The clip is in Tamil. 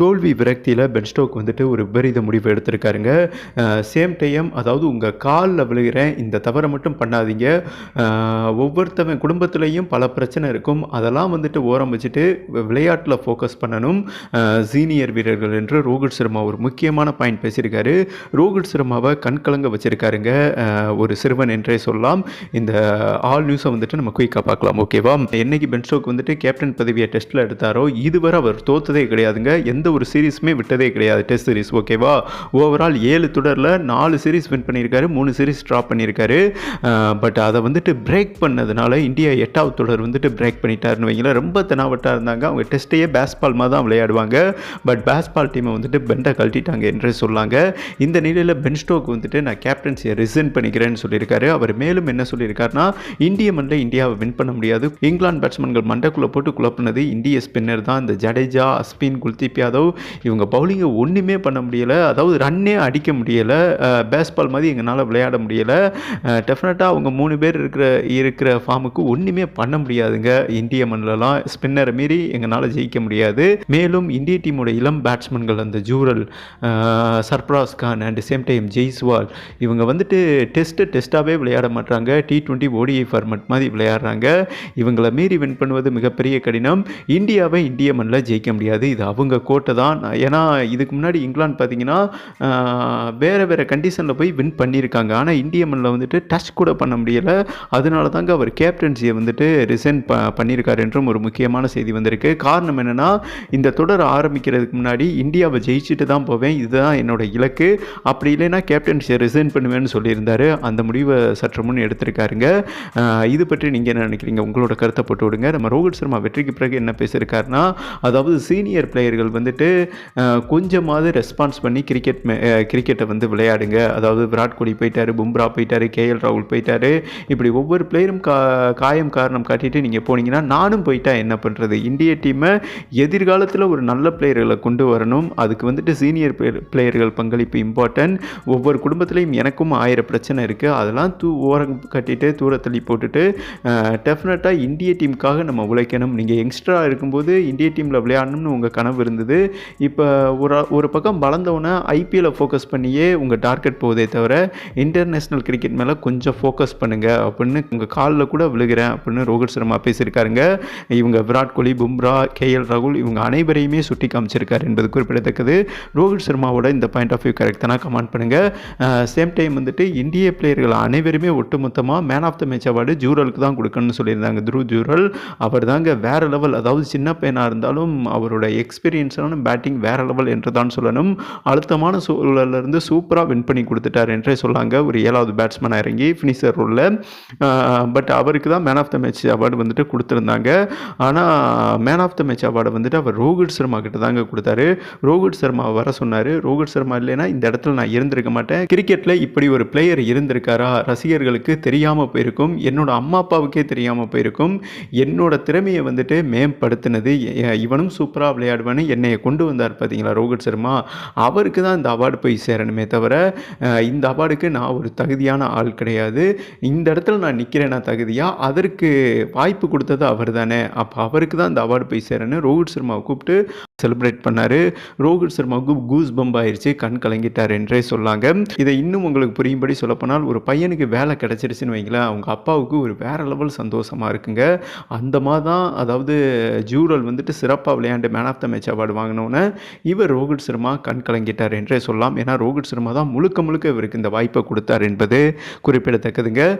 தோல்வி விரக்தியில் பென்ஸ்டோக் வந்துட்டு ஒரு விபரீத முடிவு எடுத்திருக்காருங்க. சேம் டைம் அதாவது உங்கள் காலில் விழுகிறேன் இந்த தவறை மட்டும் பண்ணாதீங்க. ஒவ்வொருத்தவன் குடும்பத்துலேயும் பல பிரச்சனை இருக்கும். அதெல்லாம் வந்துட்டு ஓரம் வச்சுட்டு விளையாட்டில் ஃபோக்கஸ் பண்ணணும். சீனியர் வீரர்கள் என்று ரோஹித் சர்மா ஒரு முக்கியமான பாயிண்ட் பேசியிருக்காரு. ரோஹித் சர்மாவை கண்கலங்க வச்சிருக்காருங்க. ஒரு சிறுவன் என்றே சொல்லலாம். இந்த ஆல் நியூஸை வந்துட்டு நம்ம குயிக்காக பார்க்கலாம் ஓகேவா என்னைக்கு பென்ஸ்டோக் வந்துட்டு கேப்டன் பதவியை டெஸ்ட்டில் எடுத்தாரோ இதுவரை அவர் தோத்ததே கிடையாதுங்க. எந்த எந்த ஒரு சீரீஸுமே விட்டதே கிடையாது டெஸ்ட் சீரிஸ் ஓகேவா? ஓவரால் ஏழு தொடரில் நாலு சீரிஸ் வின் பண்ணியிருக்காரு மூணு சீரீஸ் ட்ராப் பண்ணியிருக்காரு. பட் அதை வந்துட்டு பிரேக் பண்ணதுனால இந்தியா எட்டாவது தொடர் வந்துட்டு பிரேக் பண்ணிட்டாருன்னு வைங்களேன். ரொம்ப தெனாவட்டாக இருந்தாங்க. அவங்க டெஸ்ட்டையே பேஸ்பால் மாதிரி தான் விளையாடுவாங்க. பட் பேஸ்பால் டீமை வந்துட்டு பெண்டை கழட்டிட்டாங்க என்று சொல்லாங்க. இந்த நிலையில் பென் ஸ்டோக் வந்துட்டு நான் கேப்டன்சியை ரிசைன் பண்ணிக்கிறேன்னு சொல்லியிருக்காரு. அவர் மேலும் என்ன சொல்லியிருக்காருன்னா இந்திய மண்ணில் இந்தியாவை வின் பண்ண முடியாது. இங்கிலாந்து பேட்ஸ்மேன்கள் மண்டைக்குள்ளே போட்டு குழப்பினது இந்திய ஸ்பின்னர் தான். இந்த ஜடேஜா அஸ்பின் குல்தீப் யாதவ் இவங்க பவுலிங்கை ஒன்றுமே பண்ண முடியலை. அதாவது ரன்னே அடிக்க முடியலை. பேஸ்பால் மாதிரி எங்களால் விளையாட முடியலை. டெஃபினட்டாக அவங்க மூணு பேர் இருக்கிற இருக்கிற ஃபார்முக்கு ஒன்றுமே பண்ண முடியாதுங்க. இந்திய மண்ணிலலாம் ஸ்பின்னரை மீறி எங்களால் ஜெயிக்க முடியாது. மேலும் இந்திய டீமோட இளம் பேட்ஸ்மேன்கள் அந்த Jurel Sarfaraz Khan and same time Jaiswal இவங்க வந்துட்டு டெஸ்ட்டு டெஸ்ட்டாகவே விளையாட மாட்டாங்க டி ட்வெண்ட்டி ஓடிஐ ஃபார்மட் மாதிரி விளையாடுறாங்க. இவங்களை மீறி வின் பண்ணுவது மிகப்பெரிய கடினம். இந்தியாவை இந்திய மண்ணில் ஜெயிக்க முடியாது. இது அவங்க ஓட்டு தான் ஏன்னா இதுக்கு முன்னாடி இங்கிலாந்து பார்த்தீங்கன்னா வேறு வேறு கண்டிஷனில் போய் வின் பண்ணியிருக்காங்க ஆனால் இந்திய மண்ணில் வந்துட்டு டச் கூட பண்ண முடியலை. அதனால தாங்க அவர் கேப்டன்சியை வந்துட்டு ரிசைன் ப பண்ணியிருக்கார் என்றும் ஒரு முக்கியமான செய்தி வந்திருக்கு. காரணம் என்னென்னா இந்த தொடர் ஆரம்பிக்கிறதுக்கு முன்னாடி இந்தியாவை ஜெயிச்சுட்டு தான் போவேன். இதுதான் என்னோட இலக்கு. அப்படி இல்லைன்னா கேப்டன்சியை ரிசைன் பண்ணுவேன்னு சொல்லியிருந்தார். அந்த முடிவை சற்று முன் எடுத்திருக்காருங்க. இது பற்றி நீங்கள் என்ன நினைக்கிறீங்க? உங்களோட கருத்தை போட்டு விடுங்க. நம்ம ரோஹித் சர்மா வெற்றிக்கு பிறகு என்ன பேசியிருக்காருன்னா அதாவது சீனியர் பிளேயர்கள் வந்து வந்துட்டு கொஞ்சமாவது ரெஸ்பான்ஸ் பண்ணி கிரிக்கெட் கிரிக்கெட்டை வந்து விளையாடுங்க. அதாவது விராட் கோலி போயிட்டாரு பும்ரா போயிட்டாரு கேஎல் ராகுல் போயிட்டாரு. இப்படி ஒவ்வொரு பிளேயரும் கா காயம் காரணம் காட்டிட்டு நீங்கள் போனீங்கன்னா நானும் போயிட்டா என்ன பண்ணுறது இந்திய டீமை எதிர்காலத்தில் ஒரு நல்ல பிளேயர்களை கொண்டு வரணும். அதுக்கு வந்துட்டு சீனியர் பிளேயர்கள் பங்களிப்பு இம்பார்ட்டன்ட் ஒவ்வொரு குடும்பத்துலேயும் எனக்கும் ஆயிரம் பிரச்சனை இருக்குது அதெல்லாம் தூ ஓரம் கட்டிட்டு தூர தள்ளி போட்டுட்டு டெஃபினட்டாக இந்திய டீமுக்காக நம்ம உழைக்கணும். நீங்கள் யங்ஸ்டராக இருக்கும்போது இந்திய டீமில் விளையாடணும்னு உங்கள் கனவு இருந்தது. இப்போ ஒரு ஒரு பக்கம் வளர்ந்தவொன்னே ஐபிஎல்லை ஃபோக்கஸ் பண்ணியே உங்கள் டார்கெட் போகுதே தவிர இன்டர்நேஷ்னல் கிரிக்கெட் மேலே கொஞ்சம் ஃபோக்கஸ் பண்ணுங்கள் அப்படின்னு உங்கள் காலில் கூட விழுகிறேன் அப்படின்னு ரோஹித் சர்மா பேசியிருக்காருங்க. இவங்க விராட் கோலி பும்ரா கேஎல் ராகுல் இவங்க அனைவரையுமே சுட்டி காமிச்சிருக்காரு என்பது குறிப்பிடத்தக்கது. ரோஹித் சர்மாவோட இந்த point of view correct comment பண்ணுங்கள் சேம் டைம் வந்துட்டு இந்திய பிளேயர்கள் அனைவருமே ஒட்டுமொத்தமாக man of the match award ஜூரலுக்கு தான் கொடுக்கணும்னு சொல்லியிருந்தாங்க. துருவ் ஜூரல். அவர் தாங்க வேறு லெவல் அதாவது சின்ன பையனாக இருந்தாலும் அவரோட எக்ஸ்பீரியன்ஸான பேட்டிங் வேறு லெவல் என்று தான் சொல்லணும். அழுத்தமான சூழலிருந்து சூப்பராக வின் பண்ணி கொடுத்துட்டார் என்றே சொல்லாங்க. ஒரு ஏழாவது பேட்ஸ்மேனாக இறங்கி ஃபினிஷர் ரோலில் பட் அவருக்கு தான் man of the match award வந்துட்டு கொடுத்துருந்தாங்க. ஆனால் மேன் ஆஃப் த மேட்ச் அவார்டை வந்துட்டு அவர் ரோஹித் சர்மா கிட்ட தாங்க கொடுத்தாரு. ரோஹித் சர்மா வர சொன்னார். ரோஹித் சர்மா இல்லைன்னா இந்த இடத்துல நான் இருந்திருக்க மாட்டேன். கிரிக்கெட்டில் இப்படி ஒரு பிளேயர் இருந்திருக்காரா? ரசிகர்களுக்கு தெரியாமல் போயிருக்கும். என்னோட அம்மா அப்பாவுக்கே தெரியாமல் போயிருக்கும். என்னோட திறமையை வந்துட்டு மேம்படுத்தினது. இவனும் சூப்பராக விளையாடுவான்னு என்னைய கொண்டு வந்தார் பார்த்தீங்களா? ரோஹித் சர்மா. அவருக்கு தான் இந்த அவார்டு போய் சேரணுமே தவிர இந்த அவார்டுக்கு நான் ஒரு தகுதியான ஆள் கிடையாது. இந்த இடத்துல நான் நிற்கிறேன்னா தகுதியாக அதற்கு வாய்ப்பு கொடுத்தது அவர் தானே. அப்போ அவருக்கு தான் இந்த அவார்டு போய் சேரணும் ரோஹித் சர்மாவை கூப்பிட்டு செலிப்ரேட் பண்ணார். ரோஹித் சர்மாவுக்கு கூஸ் பம்ப் ஆயிடுச்சு கண் கலங்கிட்டார் என்றே சொல்லாங்க. இதை இன்னும் உங்களுக்கு புரியும்படி சொல்லப்போனால் ஒரு பையனுக்கு வேலை கிடச்சிருச்சுன்னு வைங்களேன் அவங்க அப்பாவுக்கு ஒரு வேற லெவல் சந்தோஷமாக இருக்குங்க. அந்த மாதிரி தான் அதாவது ஜூரல் வந்துட்டு சிறப்பாக விளையாண்டு man of the match award வாங்க வாங்கினோன்னே இவர் ரோஹித் சர்மா கண் கலங்கிட்டார் என்றே சொல்லலாம். ஏன்னா ரோஹித் சர்மா தான் முழுக்க முழுக்க இவருக்கு இந்த வாய்ப்பை கொடுத்தார் என்பது குறிப்பிடத்தக்கதுங்க.